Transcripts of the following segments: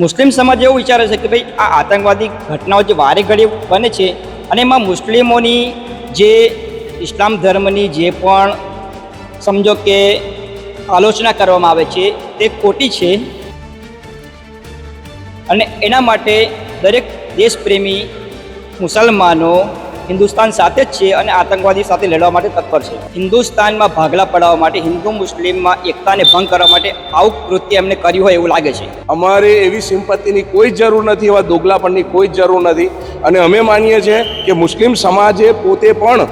મુસ્લિમ સમાજ એવું વિચારે છે કે ભાઈ આ આતંકવાદી ઘટનાઓ જે વારે ઘડી બને છે અને એમાં મુસ્લિમોની જે ઇસ્લામ ધર્મની જે પણ સમજો કે આલોચના કરવામાં આવે છે તે ખોટી છે. અને એના માટે દરેક દેશપ્રેમી મુસલમાનો હિન્દુસ્તાન સાથે જ છે અને આતંકવાદી સાથે લડવા માટે તત્પર છે. હિન્દુસ્તાનમાં ભાગલા પડાવવા માટે હિન્દુ મુસ્લિમમાં એકતાને ભંગ કરવા માટે આવું કૃત્ય એમને કર્યું હોય એવું લાગે છે. અમારે એવી સિમ્પતિની કોઈ જ જરૂર નથી એવા દોગલાપણની કોઈ જ જરૂર નથી. અને અમે માનીએ છીએ કે મુસ્લિમ સમાજે પોતે પણ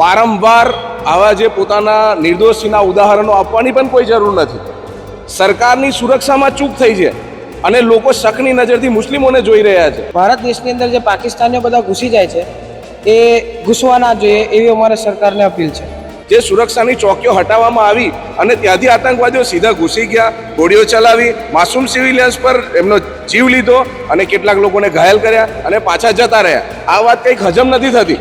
વારંવાર આવા જે પોતાના નિર્દોષીના ઉદાહરણો આપવાની પણ કોઈ જરૂર નથી. સરકારની સુરક્ષામાં ચૂક થઈ છે અને લોકો શકની નજરથી મુસ્લિમોને જોઈ રહ્યા છે. ભારત દેશની અંદર જે પાકિસ્તાનીઓ બધા ઘૂસી જાય છે એ ઘૂસવા ના જોઈએ એવી અમારે સરકારને અપીલ છે. જે સુરક્ષાની ચોકીઓ હટાવવામાં આવી અને ત્યાંથી આતંકવાદીઓ સીધા ઘૂસી ગયા ગોળીઓ ચલાવી માસૂમ સિવિલિયન્સ પર એમનો જીવ લીધો અને કેટલાક લોકોને ઘાયલ કર્યા અને પાછા જતા રહ્યા. આ વાત કંઈક હજમ નથી થતી.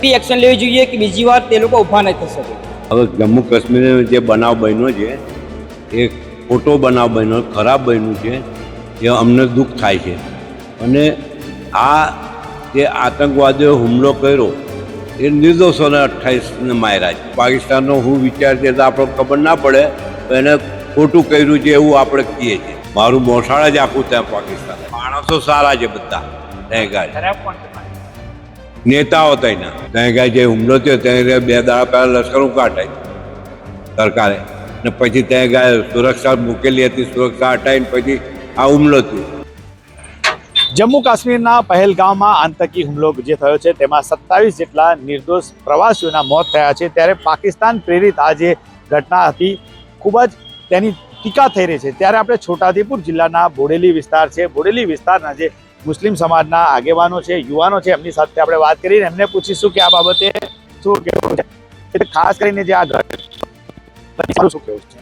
બી એક્શન લેવી જોઈએ કે બીજી વાર તે લોકો ઊભા નહીં થઈ શકે? હવે જમ્મુ કાશ્મીરનો જે બનાવ બન્યો છે એ ખોટો બનાવ બન્યો ખરાબ બન્યું છે એ અમને દુઃખ થાય છે. અને આ જે આતંકવાદીઓ હુમલો કર્યો એ નિર્દોષોને અઠ્ઠાવીસને માર્યા છે. પાકિસ્તાનનો હું વિચાર છે તો આપણે ખબર ના પડે તો એને ખોટું કર્યું છે એવું આપણે કહીએ છીએ. મારું મોસાળા જ આખું ત્યાં પાકિસ્તાન. માણસો સારા છે બધા ગાડી નેતાઓ તેના ત્યાં ગાય જે હુમલો થયો ત્યાં બે દાડા પહેલાં લશ્કર કાઢાય સરકારે. ને પછી ત્યાં ગાય સુરક્ષા મૂકેલી હતી સુરક્ષા હટાવીને પછી આ હુમલો થયો. જમ્મુ કાશ્મીરના પહેલગામમાં આતંકી હુમલો જે થયો છે, તેમાં સત્તાવીસ જેટલા નિર્દોષ પ્રવાસીઓના મોત થયા છે. ત્યારે પાકિસ્તાન પ્રેરિત આ જે ઘટના હતી, ખૂબ જ તેની ટીકા થઈ રહી છે. ત્યારે આપણે છોટાઉદેપુર જિલ્લાના બોડેલી વિસ્તાર છે. બોડેલી વિસ્તારના જે મુસ્લિમ સમાજના આગેવાનો છે, યુવાનો છે, એમની સાથે આપણે વાત કરીને એમને પૂછીશું કે આ બાબતે શું કેવું છે? ખાસ કરીને જે આ ઘટના શું કેવું છે?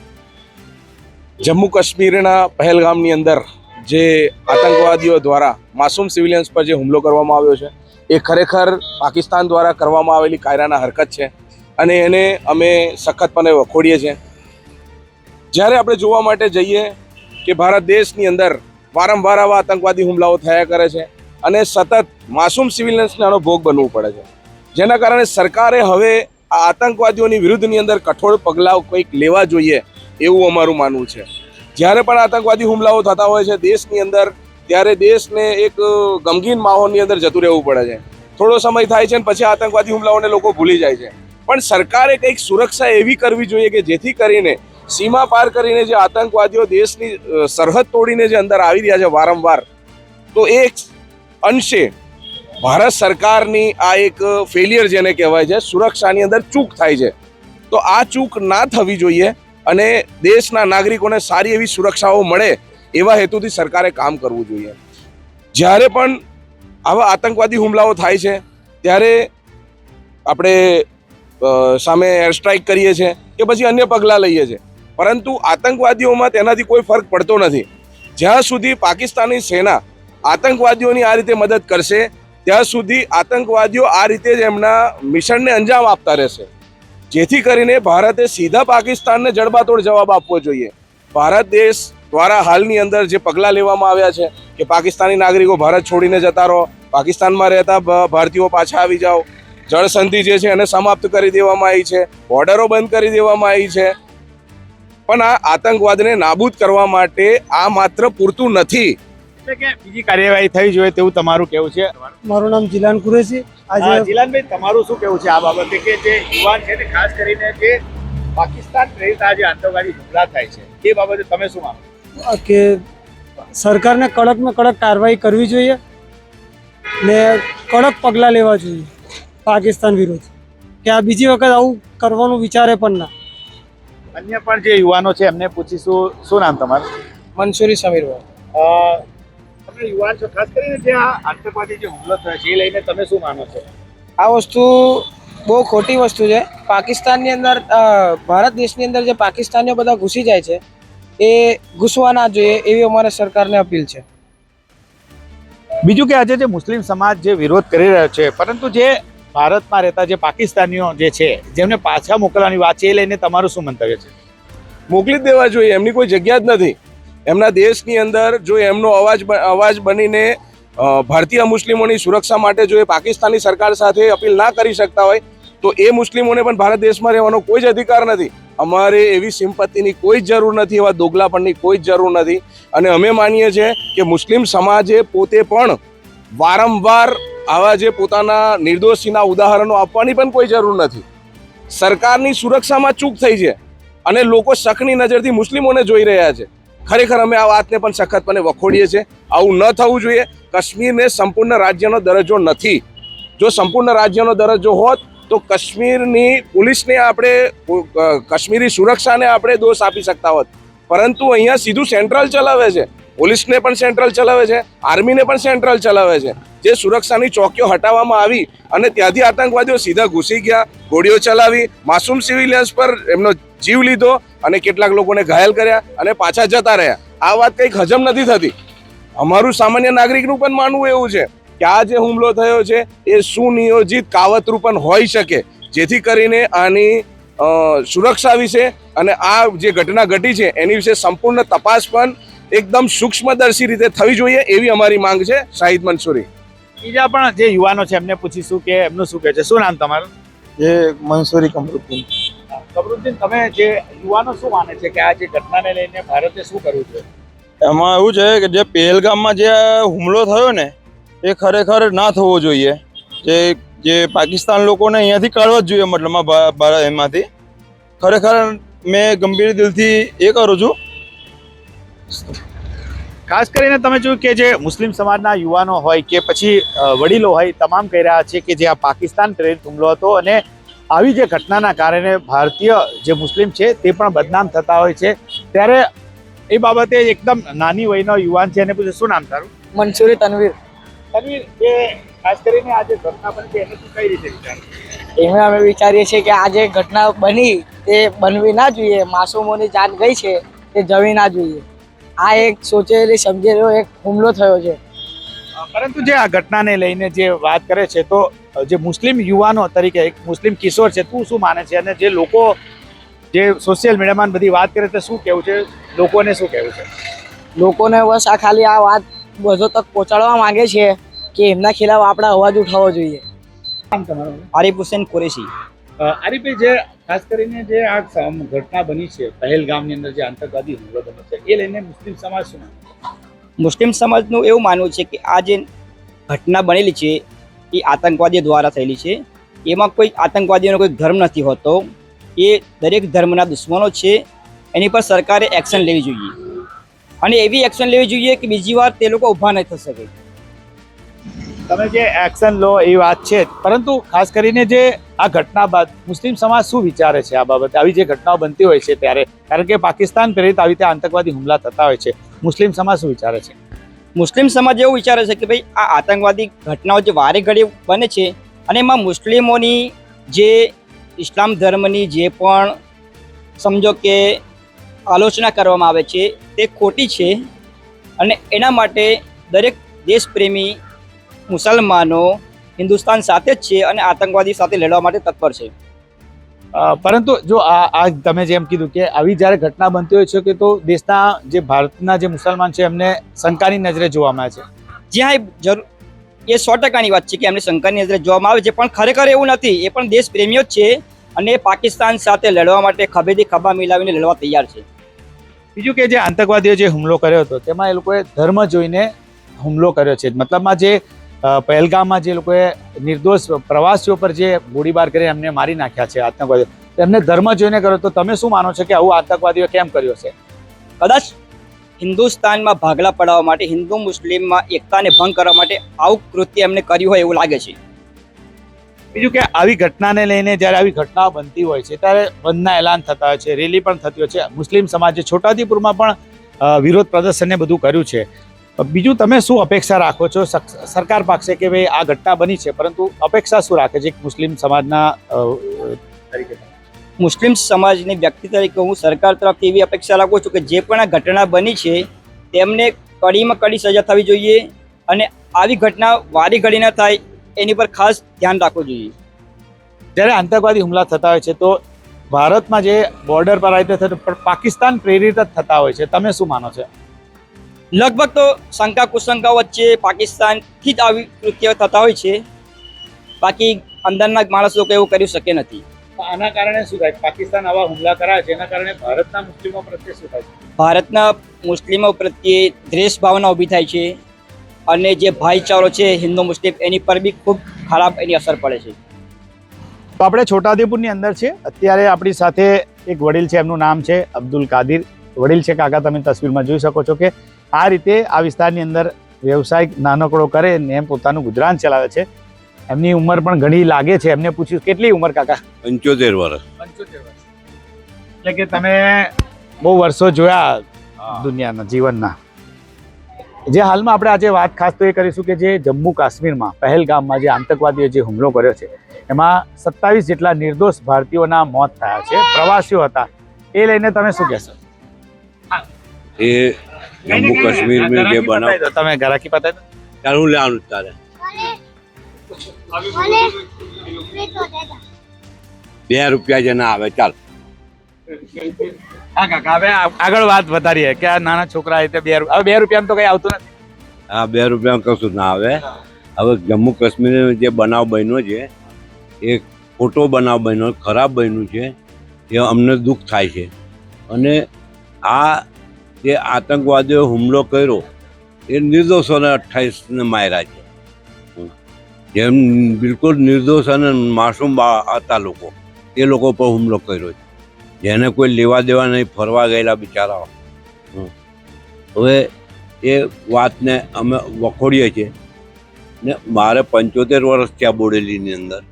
જમ્મુ કાશ્મીરના પહેલગામની અંદર જે આતંકવાદીઓ દ્વારા માસૂમ સિવિલિયન્સ પર જે હુમલો કરવામાં આવ્યો છે, એ ખરેખર પાકિસ્તાન દ્વારા કરવામાં આવેલી કાયરાના હરકત છે અને એને અમે સખતપણે વખોડીએ છીએ. જ્યારે આપણે જોવા માટે જઈએ કે ભારત દેશની અંદર વારંવાર આવા આતંકવાદી હુમલાઓ થયા કરે છે અને સતત માસૂમ સિવિલિયન્સને આનો ભોગ બનવું પડે છે. જેના કારણે સરકારે હવે આ આતંકવાદીઓની વિરુદ્ધની અંદર કઠોર પગલાં કંઈક લેવા જોઈએ એવું અમારું માનવું છે. જ્યારે પણ આતંકવાદી હુમલાઓ થતા હોય છે દેશની અંદર, ત્યારે દેશને એક ગમગીન માહોલની અંદર જતું રહેવું પડે છે. થોડો સમય થાય છે અને પછી આતંકવાદી હુમલાઓને લોકો ભૂલી જાય છે. પણ સરકારે કંઈક સુરક્ષા એવી કરવી જોઈએ કે જેથી કરીને સીમા પાર કરીને જે આતંકવાદીઓ દેશની સરહદ તોડીને જે અંદર આવી રહ્યા છે વારંવાર, તો એ અંશે ભારત સરકારની આ એક ફેલિયર જેને કહેવાય છે, સુરક્ષાની અંદર ચૂક થાય છે. તો આ ચૂક ના થવી જોઈએ. અને દેશના નાગરિકોને સારી એવી સુરક્ષાઓ મળે એવા હેતુથી સરકારે કામ કરવું જોઈએ. જ્યારે પણ આવા આતંકવાદી હુમલાઓ થાય છે, ત્યારે આપણે સામે એર સ્ટ્રાઇક કરીએ છીએ કે પછી અન્ય પગલાં લઈએ છીએ. પરંતુ આતંકવાદીઓમાં તેનાથી કોઈ ફરક પડતો નથી. જ્યાં સુધી પાકિસ્તાની સેના આતંકવાદીઓની આ રીતે મદદ કરશે, ત્યાં સુધી આતંકવાદીઓ આ રીતે જ એમના મિશનને અંજામ આપતા રહેશે. જેથી કરીને ભારતે સીધા પાકિસ્તાનને જડબાતોડ જવાબ આપવો જોઈએ. ભારત દેશ દ્વારા હાલની અંદર જે પગલાં લેવામાં આવ્યા છે કે પાકિસ્તાની નાગરિકો ભારત છોડીને જતા રહો, પાકિસ્તાનમાં રહેતા ભારતીયો પાછા આવી જાઓ, જળસંધિ જે છે એને સમાપ્ત કરી દેવામાં આવી છે, બોર્ડરો બંધ કરી દેવામાં આવી છે. પણ આ આતંકવાદને નાબૂદ કરવા માટે આ માત્ર પૂરતું નથી. એટલે કે બીજી કાર્યવાહી થઈ જોઈએ તેવું તમારું કેવું છે? મારું નામ જીલાન કુરેશી. આજે જીલાનભાઈ તમારું શું કેવું છે આ બાબતે કે જે યુવાન છે ને ખાસ કરીને જે પાકિસ્તાન પ્રેરિત આજે આતંકવાદી હુમલા થાય છે એ બાબતે તમે શું માનો? કે સરકારને કડકમાં કડક કાર્યવાહી કરવી જોઈએ ને કડક પગલાં લેવા જોઈએ પાકિસ્તાન વિરુદ્ધ. કે આ બીજી વખત આવું કરવાનું વિચારે પણ ના. અન્ય પણ જે યુવાનો છે એમને પૂછીશું. શું નામ તમારું? મનસુરી સમીરભાઈ તમે યુવાન છો ખાસ કરીને જે આ આતંકવાદી જે હુમલો થયો છે એ લઈને તમે શું માનો છો? આ વસ્તુ બહુ ખોટી વસ્તુ છે. પાકિસ્તાનની અંદર અ, ભારત દેશની અંદર જે પાકિસ્તાનીઓ બધા ઘૂસી જાય છે એ ઘૂસવા ના જોઈએ એવી અમારે સરકારને અપીલ છે. બીજું કે આજે જે મુસ્લિમ સમાજ જે વિરોધ કરી રહ્યો છે પરંતુ જે ભારતમાં રહેતા જે પાકિસ્તાનીઓ જે છે જેમને પાછા મોકલવાની વાત છે એ લઈને તમારું શું મંતવ્ય છે? મોકલી જ દેવા જોઈએ એમની કોઈ જગ્યા જ નથી. એમના દેશની અંદર જો એમનો અવાજ અવાજ બનીને ભારતીય મુસ્લિમોની સુરક્ષા માટે જો એ પાકિસ્તાની સરકાર સાથે અપીલ ના કરી શકતા હોય, તો એ મુસ્લિમોને પણ ભારત દેશમાં રહેવાનો કોઈ જ અધિકાર નથી. અમારે એવી સિમ્પતિની કોઈ જ જરૂર નથી, એવા દોગલાપણની કોઈ જ જરૂર નથી. અને અમે માનીએ છીએ કે મુસ્લિમ સમાજે પોતે પણ વારંવાર આવા જે પોતાના નિર્દોષીના ઉદાહરણો આપવાની પણ કોઈ જરૂર નથી. સરકારની સુરક્ષામાં ચૂક થઈ છે અને લોકો શકની નજરથી મુસ્લિમોને જોઈ રહ્યા છે. ખરેખર અમે આ વાતને પણ સખતપણે વખોડીએ છીએ. આવું ન થવું જોઈએ. કાશ્મીરને સંપૂર્ણ રાજ્યનો દરજ્જો નથી. જો સંપૂર્ણ રાજ્યનો દરજ્જો હોત, તો કાશ્મીરની પોલીસને આપણે કાશ્મીરી સુરક્ષાને આપણે દોષ આપી શકતા હોત. પરંતુ અહીંયા સીધું સેન્ટ્રલ ચલાવે છે. પોલીસને પણ સેન્ટ્રલ ચલાવે છે, આર્મીને પણ સેન્ટ્રલ ચલાવે છે. જે સુરક્ષાની ચોકીઓ હટાવવામાં આવી અને ત્યાંથી આતંકવાદીઓ સીધા ઘૂસી ગયા, ગોળીઓ ચલાવી, માસૂમ સિવિલિયન્સ પર એમનો જીવ લીધો અને કેટલાક લોકોને ઘાયલ કર્યા અને પાછા જતા રહ્યા. આ વાત કંઈક હજમ નથી થતી. અમારું સામાન્ય નાગરિકનું પણ માનવું એવું છે કે આ જે હુમલો થયો છે, એ સુનિયોજિત કાવતરું પણ હોઈ શકે, જેથી કરીને આની સુરક્ષા વિશે અને આ જે ઘટના ઘટી છે, એની વિશે સંપૂર્ણ તપાસ પણ એકદમ સૂક્ષ્મદર્શી રીતે થવી જોઈએ એવી અમારી માંગ છે શાહિદ મંસૂરી. બીજા પણ જે યુવાનો છે એમને પૂછીશું કે એમનું શું કહે છે? શું નામ તમારું? જે મંસૂરી કમરુદ્દીન. કમરુદ્દીન તમે જે યુવાનો શું માને છે કે આ જે ઘટનાને લઈને ભારતે શું કરવું છે એમાં એવું છે કે જે પહેલગામમાં જે હુમલો થયો ને એ ખરેખર ના થવો જોઈએ. જે જે પાકિસ્તાન લોકોને અહીંયાથી કાઢવા જ જોઈએ મતલબમાં એમાંથી. ખરેખર મેં ગંભીર દિલથી એ કરું છું ખાસ કરીને તમે જોયું કે જે મુસ્લિમ સમાજના યુવાનો હોય કે પછી વડીલો હોય તમામ કહી રહ્યા છે કે જે આ પાકિસ્તાન પ્રેરિત હુમલો હતો અને આવી જે ઘટનાના કારણે ભારતીય જે મુસ્લિમ છે તે પણ બદનામ થતા હોય છે. ત્યારે એ બાબતે એકદમ નાની વયનો યુવાન છે એને પૂછે શું નામ તારું? મનસુરી તનવીર. તનવીર જે ખાસ કરીને આ જે ઘટના બની છે એને તું કઈ રીતે વિચાર? એમાં અમે વિચારીએ છીએ કે આ જે ઘટના બની તે બનવી ના જોઈએ માસૂમોની જાન ગઈ છે તે જવી ના જોઈએ. આ એક સોચેલી સમજેલો એક હુમલો થયો છે. પરંતુ જે આ ઘટનાને લઈને જે વાત કરે છે તો જે મુસ્લિમ યુવાનો તરીકે એક મુસ્લિમ કિશોર છે તું શું માને છે? અને જે લોકો જે સોશિયલ મીડિયામાં બધી વાત કરે છે શું કેવું છે? લોકોને શું કહેવું છે? લોકોને બસ આ ખાલી આ વાત બધો તક પહોંચાડવા માંગે છે કે એમના ખિલાફ આપણે અવાજ ઉઠાવવો જોઈએ. આરિફ હુસેન કુરેશી. આરીફભાઈ જે ખાસ કરીને જે આ ઘટના બની છે, પહેલગામની અંદર જે આતંકવાદી હુમલો બન્યો છે, એ લઈને મુસ્લિમ સમાજ શું મુસ્લિમ સમાજનું એવું માનવું છે કે આ જે ઘટના બનેલી છે, એ આતંકવાદીઓ દ્વારા થયેલી છે. એમાં કોઈ આતંકવાદીઓનો કોઈ ધર્મ નથી હોતો. એ દરેક ધર્મના દુશ્મનો છે. એની પર સરકારે એક્શન લેવી જોઈએ. અને એવી એક્શન લેવી જોઈએ કે બીજી વાર તે લોકો ઊભા નહીં થઈ શકે. તમે જે એક્શન લો એ વાત છે પરંતુ ખાસ કરીને જે આ ઘટના બાદ મુસ્લિમ સમાજ શું વિચારે છે આ બાબતે? આવી જે ઘટનાઓ બનતી હોય છે ત્યારે, કારણ કે પાકિસ્તાન પ્રેરિત આવી રીતે આતંકવાદી હુમલા થતા હોય છે. મુસ્લિમ સમાજ શું વિચારે છે? મુસ્લિમ સમાજ એવું વિચારે છે કે ભાઈ, આ આતંકવાદી ઘટનાઓ જે વારે ઘડી બને છે અને એમાં મુસ્લિમોની જે ઇસ્લામ ધર્મની જે પણ સમજો કે આલોચના કરવામાં આવે છે, તે ખોટી છે અને એના માટે દરેક દેશપ્રેમી મુસલમાનો હિન્દુસ્તાન સાથે જ છે અને આતંકવાદી સાથે લડવા માટે તત્પર છે. પરંતુ જો આ આ તમે જેમ કીધું કે આવી જ્યારે ઘટના બનતી હોય છે કે તો દેશના જે ભારતના જે મુસલમાન છે એમને શંકાની નજરે જોવામાં આવે છે. જ્યાં એ જરૂર એ સો ટકાની વાત છે કે એમને શંકાની નજરે જોવામાં આવે છે પણ ખરેખર એવું નથી. એ પણ દેશ પ્રેમીઓ જ છે અને પાકિસ્તાન સાથે લડવા માટે ખભેથી ખભા મિલાવીને લડવા તૈયાર છે. બીજું કે જે આતંકવાદીઓ જે હુમલો કર્યો હતો તેમાં એ લોકોએ ધર્મ જોઈને હુમલો કર્યો છે. મતલબમાં જે પહેલગામમાં જે લોકોએ નિર્દોષ પ્રવાસીઓ પર જે ગોળીબાર કરી એમને મારી નાખ્યા છે આતંકવાદીઓ. એમને ધર્મ જોઈને કરો તો તમે શું માનો છો કે આવું આતંકવાદીઓ કેમ કર્યો છે કદાચ હિન્દુસ્તાનમાં ભાગલા પડાવવા માટે હિન્દુ મુસ્લિમમાં એકતાને ભંગ કરવા માટે આવું કૃત્ય એમને કર્યું હોય એવું લાગે છે. બીજું કે આવી ઘટનાને લઈને જ્યારે આવી ઘટનાઓ બનતી હોય છે ત્યારે બંધના એલાન થતા હોય છે રેલી પણ થતી હોય છે. મુસ્લિમ સમાજે છોટાઉદેપુરમાં પણ વિરોધ પ્રદર્શનને બધું કર્યું છે. બીજું તમે શું અપેક્ષા રાખો છો? સરકાર પાસે કે ભાઈ આ ઘટના બની છે પરંતુ અપેક્ષા શું રાખે છે મુસ્લિમ સમાજના તરીકે? મુસ્લિમ સમાજની વ્યક્તિ તરીકે હું સરકાર તરફથી એવી અપેક્ષા રાખું છું કે જે પણ આ ઘટના બની છે તેમને કડીમાં કડી સજા થવી જોઈએ અને આવી ઘટના વારી ઘડી ન થાય એની પર ખાસ ધ્યાન રાખવું જોઈએ. જ્યારે આતંકવાદી હુમલા થતા હોય છે તો ભારતમાં જે બોર્ડર પર આવી રીતે થતું પણ પાકિસ્તાન પ્રેરિત જ થતા હોય છે તમે શું માનો છો? લગભગ તો શંકા કુશંકા વચ્ચે પાકિસ્તાનથી જ આવી કૃત્ય થતા હોય છે. બાકી અંદરના માણસ લોકો એવું કરી શકે નથી. આના કારણે શું થાય? પાકિસ્તાન આવા હુમલા કરાય છે એના કારણે ભારતના મુસ્લિમો પ્રત્યે શું થાય? ભારતના મુસ્લિમો પ્રત્યે દ્વેષ ભાવના ઊભી થાય છે અને જે ભાઈચારો છે હિન્દુ મુસ્લિમ એની પર બી ખૂબ ખરાબ એની અસર પડે છે. તો આપણે છોટાઉદેપુરની અંદર છે. અત્યારે આપણી સાથે એક વડીલ છે એમનું નામ છે અબ્દુલ કાદિર. વડીલ છે કાકા તમે તસવીરમાં જોઈ શકો છો કે આ રીતે આ વિસ્તારની અંદર વ્યવસાય નાનકડો કરે ને એમ પોતાનું ગુજરાન ચલાવે છે. એમની ઉંમર પણ ઘણી લાગે છે. એમને પૂછ્યું કેટલી ઉંમર કાકા? પંચોતેર વર્ષ. પંચોતેર વર્ષ. એટલે કે તમે બહુ વર્ષો જોયા દુનિયાના જીવનના. જે હાલમાં આપણે આજે વાત ખાસ તો એ કરીશું કે જે જમ્મુ કાશ્મીરમાં પહેલગામમાં જે આતંકવાદીઓ જે હુમલો કર્યો છે એમાં સત્તાવીસ જેટલા નિર્દોષ ભારતીયોના મોત થયા છે. પ્રવાસીઓ હતા. એ લઈને તમે શું કહેશો? એ જમ્મુ કાશ્મીરમાં જે બનાવ બતાવી દો, તમે ગરાકી પતાવી દો. ચાલ હું લેવાનું તારે. બે રૂપિયા જે ના આવે ચાલ. હા કાકા હવે આગળ વાત વધારીએ કે આ નાના છોકરા રીતે બે હવે બે રૂપિયામાં તો કઈ આવતું નથી. આ બે રૂપિયામાં કશું ના આવે. હવે જમ્મુ કાશ્મીર જે બનાવ બન્યો છે એ ખોટો બનાવ બન્યો ખરાબ બન્યું છે એ અમને દુઃખ થાય છે. અને આ જે આતંકવાદીઓ હુમલો કર્યો, એ નિર્દોષોને અઠ્ઠાવીસને માર્યા છે. જેમ બિલકુલ નિર્દોષ અને માસૂમ હતા લોકો, એ લોકો પર હુમલો કર્યો છે. જેને કોઈ લેવા દેવા નહીં, ફરવા ગયેલા બિચારાઓ. હવે એ વાતને અમે વખોડીએ છીએ. ને મારે પંચોતેર વર્ષ થયા બોડેલીની અંદર.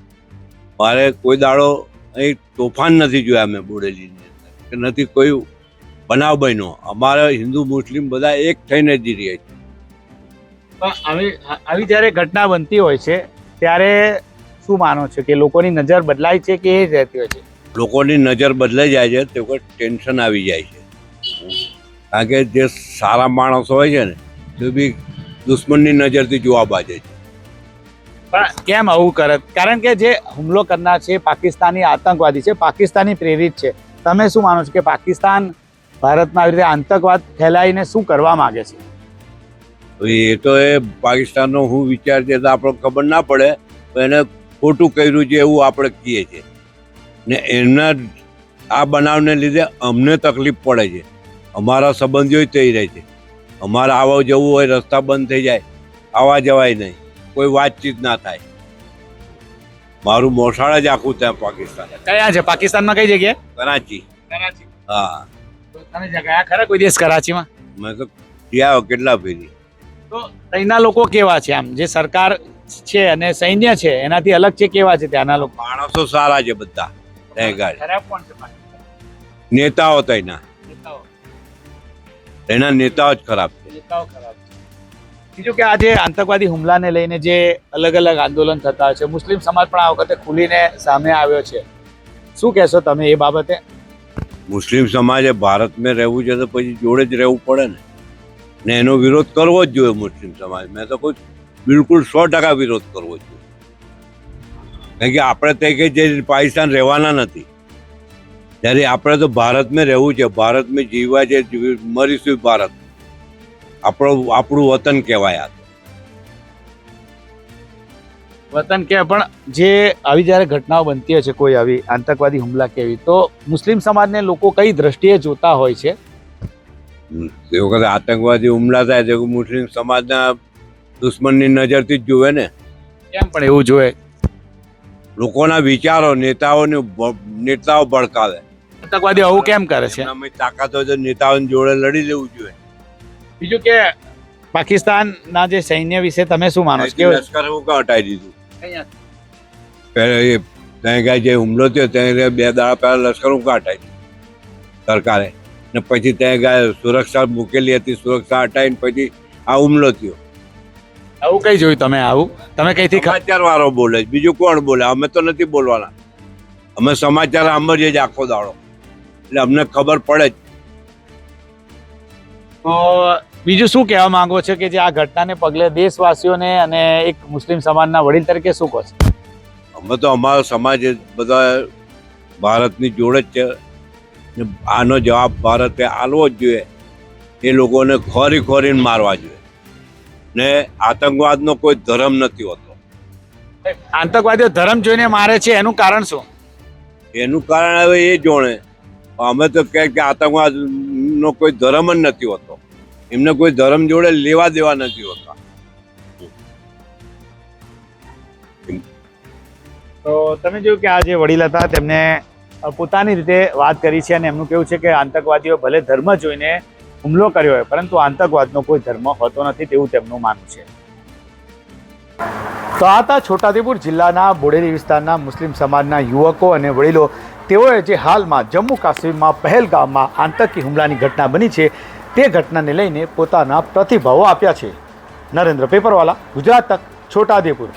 મારે કોઈ દાડો અહીં તોફાન નથી જોયા મેં બોડેલીની અંદર. કે નથી કોઈ બનાવ બન્યો. અમારે હિન્દુ મુસ્લિમ બધા એક થઈને જ રહીએ છે પણ આવી આવી જ્યારે ઘટના બનતી હોય છે ત્યારે શું માનો છો કે લોકોની નજર બદલાય છે કે એ જ રહેતી હોય છે? લોકોની નજર બદલાઈ જાય છે તે કોઈ ટેન્શન આવી જાય છે. કારણ કે જે સારા માણસો હોય છે ને તે બી દુશ્મનની નજરથી જોવા બાજે છે. પણ કેમ આવું કરે? કારણ કે જે હુમલો કરનાર છે પાકિસ્તાની આતંકવાદી છે પાકિસ્તાની પ્રેરિત છે. તમે શું માનો છો કે પાકિસ્તાન ભારતમાં આવી રીતે આતંકવાદ ફેલાઈને શું કરવા માંગે છે? એ તો એ પાકિસ્તાનનો હું વિચાર છે તો આપણને ખબર ના પડે તો એને ખોટું કર્યું છે એવું આપણે કહીએ છીએ. ને એના આ બનાવને લીધે અમને તકલીફ પડે છે. અમારા સંબંધીઓ થઈ રહે છે. અમારે આવવા જવું હોય રસ્તા બંધ થઈ જાય આવવા જવાય નહીં. કોઈ વાતચીત ના થાય. મારું મોસાળ જ આખું ત્યાં પાકિસ્તાન. કયા છે? પાકિસ્તાનમાં કઈ જગ્યાએ? કરાચી. કરાચી. હા. તમે ગયા ખરા કોઈ દિવસ કરાચીમાં? મેં તો ગયા કેટલા ફેરી તો ત્યાંના લોકો કેવા છે આમ? જે સરકાર છે અને સૈન્ય છે એનાથી અલગ છે કેવા છે ત્યાંના લોકો? માણસો સારા છે બધા. ખરાબ કોણ છે નેતાઓ ત્યાંના એના. નેતાઓ. જ ખરાબ છે. નેતાઓ ખરાબ બીજું કે આજે આતંકવાદી હુમલાને લઈને જે અલગ અલગ આંદોલન થતા હોય છે મુસ્લિમ સમાજ પણ આ વખતે ખુલીને સામે આવ્યો છે. શું કહેશો તમે એ બાબતે? મુસ્લિમ સમાજે ભારતમાં રહેવું છે તો પછી જોડે જ રહેવું પડે ને. ને એનો વિરોધ કરવો જ જોઈએ મુસ્લિમ સમાજ. મેં તો કોઈ બિલકુલ સો ટકા વિરોધ કરવો જોઈએ. કારણ કે આપણે તે કે જે પાકિસ્તાન રહેવાના નથી. ત્યારે આપણે તો ભારતમાં રહેવું છે, ભારતમાં જીવવા છે મરીશું ભારત? આપણો આપણું વતન કહેવાય આ વતન કે પણ જે આવી જ્યારે ઘટનાઓ બનતી હોય છે કોઈ આવી આતંકવાદી હુમલા કે એવી તો મુસ્લિમ સમાજને લોકો કઈ દ્રષ્ટિએ જોતા હોય છે? તે વખતે આતંકવાદી હુમલા થાય છે મુસ્લિમ સમાજના દુશ્મનની નજરથી જ જુએ ને. કેમ પણ એવું જોવે? લોકોના વિચારો નેતાઓને નેતાઓ ભડકાવે. આતંકવાદી આવું કેમ કરે છે? અમે તાકાત હોય તો નેતાઓની જોડે લડી લેવું જોઈએ. બીજું કે પાકિસ્તાનના જે સૈન્ય વિશે તમે શું માનો છો? કે લશ્કર હું હટાવી દીધું? પહેલા એ ત્યાં ગયા જે હુમલો થયો ત્યાં બે દાડા પહેલા લશ્કર દીધું સરકારે. ને પછી ત્યાં ગયા સુરક્ષા મૂકેલી હતી સુરક્ષા હટાવીને પછી આ હુમલો થયો. આવું કઈ જોયું તમે આવું? તમે કઈથી થી સમાચાર વાળો બોલે બીજું કોણ બોલે? અમે તો નથી બોલવાના. અમે સમાચાર સાંભળીએ જ આખો દાડો. એટલે અમને ખબર પડે જ. તો બીજું શું કહેવા માંગો છો કે જે આ ઘટનાને પગલે દેશવાસીઓને અને એક મુસ્લિમ સમાજના વડીલ તરીકે શું કહો છો? અમે તો અમારો સમાજ બધા ભારતની જોડે જ છે. આનો જવાબ ભારતે આલવો જ જોઈએ. એ લોકોને ખોરી ખોરીને મારવા જોઈએ. ને આતંકવાદનો કોઈ ધર્મ નથી હોતો. આતંકવાદીઓ ધર્મ જોઈને મારે છે એનું કારણ શું? એનું કારણ હવે એ જોણે. અમે તો કહે કે આતંકવાદનો કોઈ ધર્મ જ નથી હોતો. એમને કોઈ ધર્મ જોડે લેવા દેવા નથી હોતા. તો તમે જોયું કે આ વડીલ હતા, તેમને પોતાની રીતે વાત કરી છે અને એમનું કેવું છે કે આતંકવાદીઓ ભલે ધર્મ જોઈને હુમલો કર્યો હોય, પરંતુ આતંકવાદનો કોઈ ધર્મ હોતો નથી તેવું તેમનું માનવું છે. તો આ હતા છોટાદેપુર જિલ્લાના બોડેલી વિસ્તારના મુસ્લિમ સમાજના યુવકો અને વડીલો. તેઓએ જે હાલમાં જમ્મુ કાશ્મીરમાં પહેલગામમાં આતંકી હુમલાની ઘટના બની છે, તે ઘટનાને લઈને પોતાના પ્રતિભાવો આપ્યા છે. નરેન્દ્ર પેપરવાલા, ગુજરાત તક, છોટાઉદેપુર.